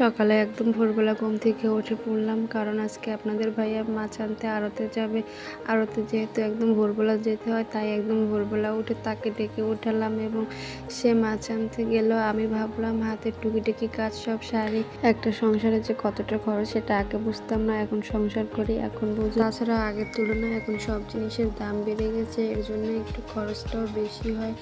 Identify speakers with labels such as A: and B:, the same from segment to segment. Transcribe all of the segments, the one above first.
A: সকালে একদম ভোরবেলা ঘুম থেকে উঠে পড়লাম, কারণ আজকে আপনাদের ভাইয়া মাছ আনতে আড়তে যাবে। আড়তে যেহেতু একদম ভোরবেলা যেতে হয়, তাই একদম ভোরবেলা উঠে তাকে ডেকে উঠালাম এবং সে মাছ আনতে গেল। আমি ভাবলাম, হাতের টুকিটাকি কাজ সব সারি, একটা সংসারে যে কতটা খরচ সেটা আগে বুঝতাম না, এখন সংসার করি, এখন বুঝি। তাছাড়া আগের তুলনায় এখন সব জিনিসের দাম বেড়ে গেছে, এর জন্য একটু খরচটাও বেশি হয়।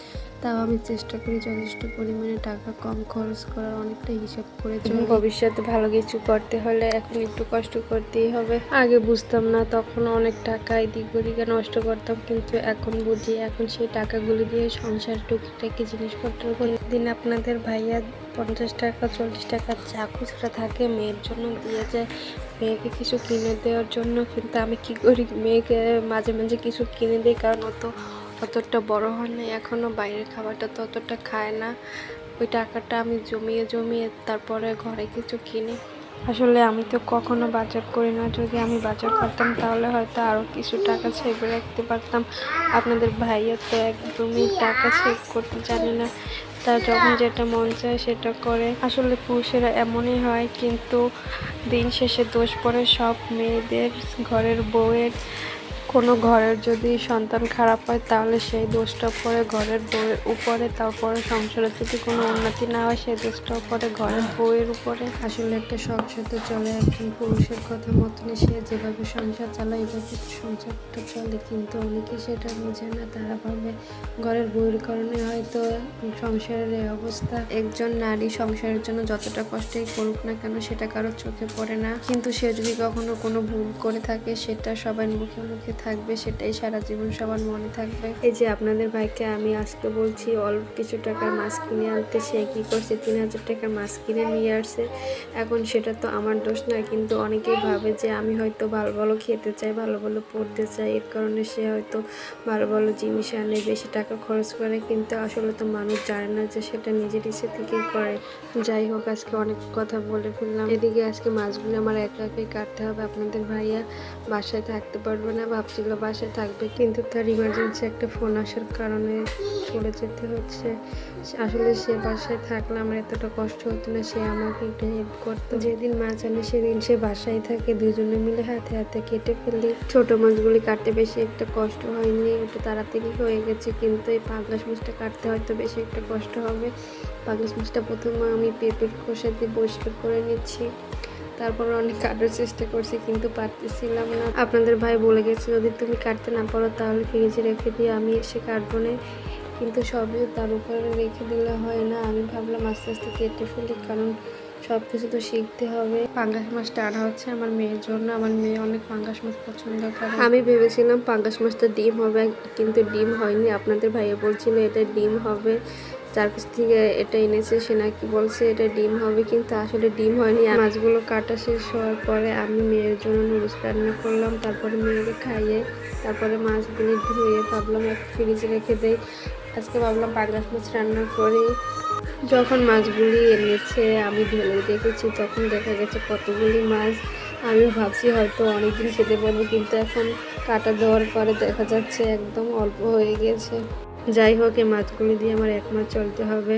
A: তাও আমি চেষ্টা করি যথেষ্ট পরিমাণে টাকা কম খরচ করার অনেকটা হিসাব করে চলি। ভবিষ্যতে ভালো কিছু করতে হলে এখন একটু কষ্ট করতেই হবে। আগে বুঝতাম না তখন অনেক টাকা এদিক ওদিকে নষ্ট করতাম কিন্তু এখন বুঝি এখন সেই টাকাগুলো দিয়ে সংসার টুকিটাকি জিনিসপত্র দিন আপনাদের ভাইয়া পঞ্চাশ টাকা চল্লিশ টাকা যা খুচরা থাকে মেয়ের জন্য দিয়ে যায়। মেয়েকে কিছু কিনে দেওয়ার জন্য কিন্তু আমি কি করি? মেয়েকে মাঝে মাঝে কিছু কিনে দিই কারণ অত অতটা বড় হয় না এখনও বাইরের খাবারটা তো অতটা খায় না। ওই টাকাটা আমি জমিয়ে জমিয়ে তারপরে ঘরে কিছু কিনি। আসলে আমি তো কখনো বাজার করি না, যদি আমি বাজার করতাম তাহলে হয়তো আরও কিছু টাকা সেভে রাখতে পারতাম। আপনাদের ভাইয়া তো একদমই টাকা সেভ করতে জানে না। তার যখন যেটা মন চায় সেটা করে। আসলে পুরুষেরা এমনই হয়, কিন্তু দিন শেষে দোষ পড়ে সব মেয়েদের ঘরের বউয়ের। কোনো ঘরের যদি সন্তান খারাপ হয়, তাহলে সেই দোষটা পড়ে ঘরের বউয়ের উপরে, তারপরে সংসারে যদি কোনো উন্নতি না হয়, সেই দোষটাও পড়ে ঘরের বউয়ের উপরে। আসলে একটা সংসার তো চলে একজন পুরুষের কথা মতনই সে যেভাবে সংসার চালায়, এভাবে সংসারটা চলে। কিন্তু অনেকে সেটা বোঝে না, তারা ভাবে ঘরের বউয়ের কারণে হয়তো সংসারের এই অবস্থা। একজন নারী সংসারের জন্য যতটা কষ্টই করুক না কেন, সেটা কারোর চোখে পড়ে না। কিন্তু সে যদি কখনো কোনো ভুল করে থাকে, সেটা সবার মুখে মুখে থাকবে, সেটাই সারা জীবন সবার মনে থাকবে। এই যে আপনাদের ভাইকে আমি আজকে বলছি অল্প কিছু টাকার মাছ কিনে আনতে, সে কী করছে? তিন হাজার টাকার মাছ কিনে নিয়ে আসছে। এখন সেটা তো আমার দোষ না, কিন্তু অনেকেই ভাবে যে আমি হয়তো ভালো ভালো খেতে চাই, ভালো ভালো পড়তে চাই, এর কারণে সে হয়তো ভালো ভালো জিনিস আনে, বেশি টাকা খরচ করে, কিন্তু আসলে তো মানুষ জানে না যে সেটা নিজের ইচ্ছে থেকেই করে। যাই হোক, আজকে অনেক কথা বলে ফেললাম। এদিকে আজকে মাছগুলো আমার একা একাই কাটতে হবে, আপনাদের ভাইয়া বাসায় থাকতে পারবে না ভাবছিল বাসায় থাকবে, কিন্তু তার ইমার্জেন্সি একটা ফোন আসার কারণে চলে যেতে হচ্ছে। আসলে সে বাসায় থাকলে আমার এতটা কষ্ট হতো না, সে আমাকে একটু হেল্প করতো। যেদিন মাছ আনে সেদিন সে বাসায় থাকে, দুজনে মিলে হাতে হাতে কেটে ফেলি। ছোট মাছগুলি কাটতে বেশি একটা কষ্ট হয়নি, একটু তাড়াতাড়ি হয়ে গেছে, কিন্তু এই পাগলাশ মাছটা কাটতে হয়তো বেশি একটা কষ্ট হবে। পাগলাশ মাছটা প্রথমে আমি পেঁপের খোসা দিয়ে পরিষ্কার করে নিচ্ছি। তারপর অনেক কাটার চেষ্টা করছি, কিন্তু পারতেছিলাম না। আপনাদের ভাই বলে গেছে, যদি তুমি কাটতে না পারো, তাহলে ফ্রিজে রেখে দিয়ে আমি এসে কাটবো না। কিন্তু সবই তার উপরে রেখে দিলে হয় না। আমি ভাবলাম আস্তে আস্তে কেটে ফেলি, কারণ সব কিছু তো শিখতে হবে। পাঙ্গাস মাছটা আনা হচ্ছে আমার মেয়ের জন্য, আমার মেয়ে অনেক পাঙ্গাস মাছ পছন্দ করে। আমি ভেবেছিলাম পাঙ্গাস মাছটা ডিম হবে, কিন্তু ডিম হয়নি। আপনাদের ভাইয়া বলছিল এটা ডিম হবে। যার কাছ থেকে এটা এনেছে, সে নাকি বলছে এটা ডিম হবে, কিন্তু আসলে ডিম হয়নি। মাছগুলো কাটা শেষ হওয়ার পরে আমি মেয়ের জন্য নুডলস রান্না করলাম, তারপরে মেয়েকে খাইয়ে, তারপরে মাছগুলি ধুয়ে ভাবলাম এক ফ্রিজে রেখে দেই। আজকে ভাবলাম পাগলাস মাছ রান্না করি। যখন মাছগুলি এনেছে, আমি ঢেলে দেখেছি তখন দেখা গেছে কতগুলি মাছ। আমি ভাবছি হয়তো অনেকদিন খেতে পারব কিন্তু এখন কাটা দেওয়ার পরে দেখা যাচ্ছে একদম অল্প হয়ে গেছে। যাই হোক এই মাছগুলি দিয়ে আমার এক মাস চলতে হবে।